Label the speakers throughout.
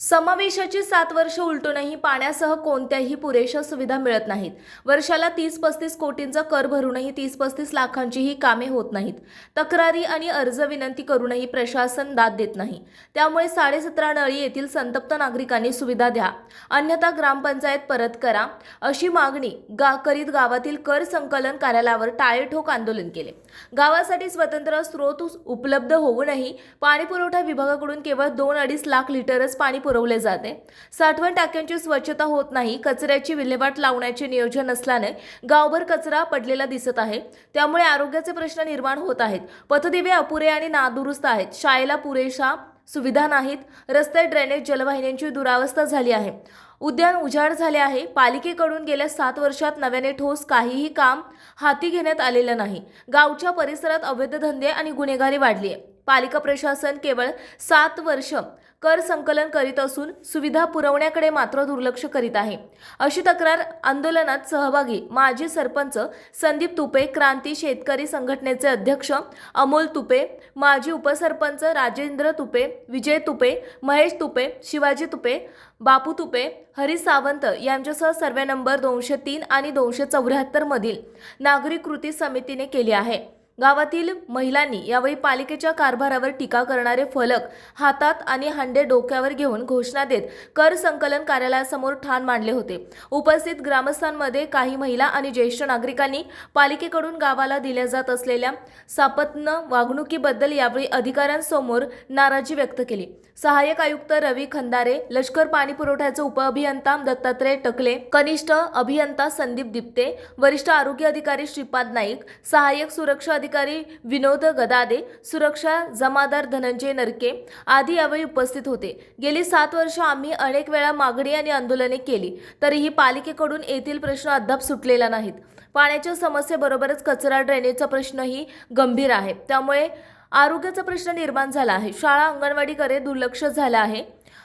Speaker 1: समावेशाची सात वर्ष उलटूनही पाण्यासह कोणत्याही पुरेशा सुविधा मिळत नाहीत. वर्षाला तीस पस्तीस कोटींचा कर भरूनही तीस पस्तीस लाखांचीही कामे होत नाहीत. तक्रारी आणि अर्ज विनंती करूनही प्रशासन दाद देत नाही. त्यामुळे साडेसतरा नळी येथील संतप्त नागरिकांनी सुविधा द्या. अन्यथा ग्रामपंचायत परत करा. अशी मागणी गा करीत गावातील कर संकलन कार्यालयावर टाळेठोक आंदोलन केले. गावासाठी स्वतंत्र स्रोत उपलब्ध होऊनही पाणीपुरवठा विभागाकडून केवळ दोन अडीच लाख लिटरच पाणी पुरवले जाते. साठवण टाक्यांची स्वच्छता होत नाही कचऱ्याची विल्हेवाट लावण्याचे नियोजन नसल्याने गावभर कचरा पडलेला दिसत आहे. त्यामुळे आरोग्याचे प्रश्न निर्माण होत आहेत. पथदिवे अपुरे आणि नादुरुस्त आहेत. शाळेला पुरेशा सुविधा नाहीत. रस्ते ड्रेनेज जलवाहिन्यांची दुरावस्था झाली आहे. उद्यान उजाड झाले आहे. पालिकेकडून गेल्या सात वर्षात नव्याने ठोस काहीही काम हाती घेण्यात आलेलं नाही. गावच्या परिसरात अवैध धंदे आणि गुन्हेगारी वाढली आहे. पालिका प्रशासन केवळ सात वर्ष कर संकलन करीत असून सुविधा पुरवण्याकडे मात्र दुर्लक्ष करीत आहे. अशी तक्रार आंदोलनात सहभागी माजी सरपंच संदीप तुपे क्रांती शेतकरी संघटनेचे अध्यक्ष अमोल तुपे माजी उपसरपंच राजेंद्र तुपे विजय तुपे महेश तुपे शिवाजी तुपे बापू तुपे हरी सावंत यांच्यासह सर्वे नंबर दोनशे तीन आणि दोनशे चौऱ्याहत्तरमधील नागरिक कृती समितीने केली आहे. गावातील महिलांनी यावेळी पालिकेच्या कारभारावर टीका करणारे फलक हातात आणि हंडे डोक्यावर घेऊन घोषणा देत कर संकलन कार्यालयासमोर ठाण मांडले होते. उपस्थित ग्रामस्थांमध्ये काही महिला आणि ज्येष्ठ नागरिकांनी पालिकेकडून गावाला दिल्या जात असलेल्या सापत्न वागणुकीबद्दल यावेळी अधिकाऱ्यांसमोर नाराजी व्यक्त केली. सहाय्यक आयुक्त रवी खंदारे लष्कर पाणी पुरवठ्याचे उपअभियंता दत्तात्रय टकले कनिष्ठ अभियंता संदीप दिप्ते वरिष्ठ आरोग्य अधिकारी श्रीपाद नाईक सहाय्यक सुरक्षा अधिकारी विनोद गदादे सुरक्षा जमादार धनंजय नरके आदी यावेळी उपस्थित होते. गेली सात वर्ष आम्ही अनेक वेळा मागणी आणि आंदोलने केली तरीही पालिकेकडून येथील प्रश्न अद्याप सुटलेला नाहीत. पाण्याच्या समस्येबरोबरच कचरा ड्रेनेजचा प्रश्नही गंभीर आहे. त्यामुळे आरोग्याचा प्रश्न निर्माण झाला आहे. शाळा अंगणवाडीकडे दुर्लक्ष झालं आहे.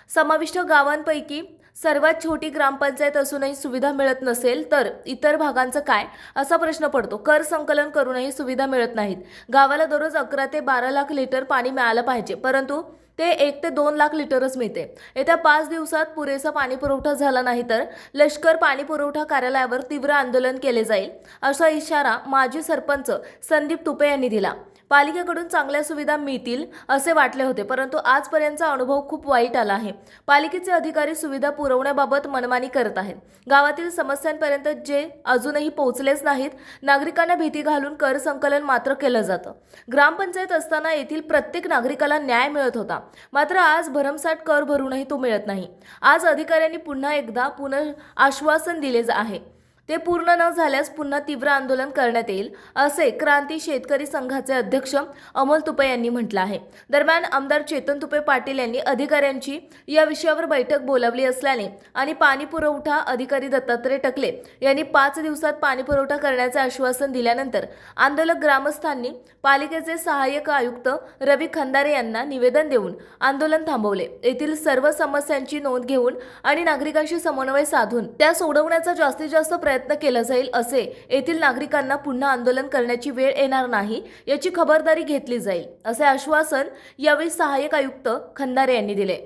Speaker 1: समाविष्ट गावांपैकी सर्वात छोटी ग्रामपंचायत असूनही सुविधा मिळत नसेल तर इतर भागांचं काय असा प्रश्न पडतो. कर संकलन करूनही सुविधा मिळत नाहीत. गावाला दररोज अकरा ते बारा लाख लिटर पाणी मिळालं पाहिजे परंतु ते एक ते दोन लाख लिटरच मिळते. येत्या पाच दिवसात पुरेसा पाणी पुरवठा झाला नाही तर लष्कर पाणी पुरवठा कार्यालयावर तीव्र आंदोलन केले जाईल असा इशारा माजी सरपंच संदीप तुपे यांनी दिला. पालिकेकडून चांगल्या सुविधा मिळतील असे वाटले होते परंतु आजपर्यंतचा अनुभव खूप वाईट आला आहे. पालिकेचे अधिकारी सुविधा पुरवण्याबाबत मनमानी करत आहेत. गावातील समस्यांपर्यंत जे अजूनही पोहोचलेच नाहीत नागरिकांना भीती घालून कर संकलन मात्र केलं जातं. ग्रामपंचायत असताना येथील प्रत्येक नागरिकाला न्याय मिळत होता. मात्र आज भरमसाठ कर भरूनही तो मिळत नाही. आज अधिकाऱ्यांनी पुन्हा एकदा पुनः आश्वासन दिले आहे. ते पूर्ण न झाल्यास पुन्हा तीव्र आंदोलन करण्यात येईल असे क्रांती शेतकरी संघाचे अध्यक्ष अमोल तुपे यांनी म्हटलं आहे. दरम्यान आमदार चेतन तुपे पाटील यांनी अधिकाऱ्यांची या विषयावर बैठक बोलावली असल्याने आणि पाणी पुरवठा अधिकारी दत्तात्रय टकले यांनी पाच दिवसात पाणी पुरवठा करण्याचे आश्वासन दिल्यानंतर आंदोलक ग्रामस्थांनी पालिकेचे सहाय्यक आयुक्त रवी खंदारे यांना निवेदन देऊन आंदोलन थांबवले. येथील सर्व समस्यांची नोंद घेऊन आणि नागरिकांशी समन्वय साधून त्या सोडवण्याचा जास्तीत जास्त प्रयत्न प्रयत्न केला जाईल असे येथील नागरिकांना पुन्हा आंदोलन करण्याची वेळ येणार नाही याची खबरदारी घेतली जाईल असे आश्वासन यावेळी सहाय्यक आयुक्त खंदारे यांनी दिले.